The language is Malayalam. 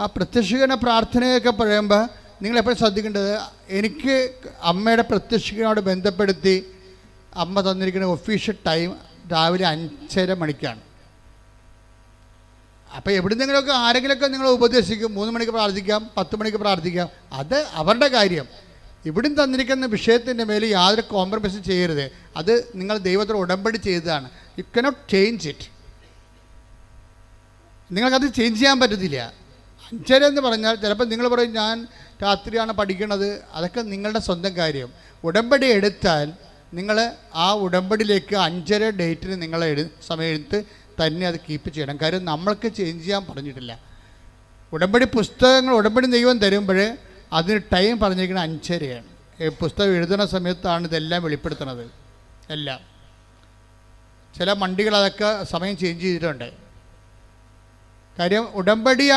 ആ പ്രത്യക്ഷീകരണ പ്രാർത്ഥനയൊക്കെ പറയുമ്പോൾ നിങ്ങൾ എപ്പോഴും ശ്രദ്ധിക്കേണ്ടത്? എനിക്ക് അമ്മയുടെ പ്രത്യക്ഷീകരണോട് ബന്ധപ്പെടുത്തി അമ്മ തന്നിരിക്കുന്ന ഒഫീഷ്യൽ ടൈം രാവിലെ അഞ്ചര മണിക്കാണ്. അപ്പോൾ എവിടുന്നെങ്കിലുമൊക്കെ ആരെങ്കിലുമൊക്കെ നിങ്ങളെ ഉപദേശിക്കും. മൂന്ന് മണിക്ക് പ്രാർത്ഥിക്കാം പത്ത് മണിക്ക് പ്രാർത്ഥിക്കാം. അത് അവരുടെ കാര്യം. ഇവിടും തന്നിരിക്കുന്ന വിഷയത്തിന്റെ മേലെ യാതൊരു കോംപ്രമൈസും ചെയ്യരുത്. അത് നിങ്ങൾ ദൈവത്തോട് ഉടമ്പടി ചെയ്തതാണ്. യു കനോട്ട് ചേഞ്ച് ഇറ്റ് നിങ്ങൾക്കത് ചേഞ്ച് ചെയ്യാൻ പറ്റത്തില്ല. അഞ്ചര എന്ന് പറഞ്ഞാൽ ചിലപ്പോൾ നിങ്ങൾ പറയും ഞാൻ രാത്രിയാണ് പഠിക്കുന്നത് അതൊക്കെ നിങ്ങളുടെ സ്വന്തം കാര്യം. ഉടമ്പടി എടുത്താൽ നിങ്ങൾ ആ ഉടമ്പടിയിലേക്ക് അഞ്ചര ഡേറ്റിന് നിങ്ങൾ എഴു സമയത്ത് തന്നെ അത് കീപ്പ് ചെയ്യണം. കാര്യം നമ്മൾക്ക് ചേഞ്ച് ചെയ്യാൻ പറഞ്ഞിട്ടില്ല. ഉടമ്പടി പുസ്തകങ്ങൾ ഉടമ്പടി ദൈവം തരുമ്പോൾ അതിന് ടൈം പറഞ്ഞിരിക്കുന്നത് അഞ്ചരയാണ്. പുസ്തകം എഴുതുന്ന സമയത്താണ് ഇതെല്ലാം വെളിപ്പെടുത്തുന്നത്. എല്ലാം. ചില മണ്ടികൾ അതൊക്കെ സമയം ചേഞ്ച് ചെയ്തിട്ടുണ്ട്. കാര്യം ഉടമ്പടിയാണ്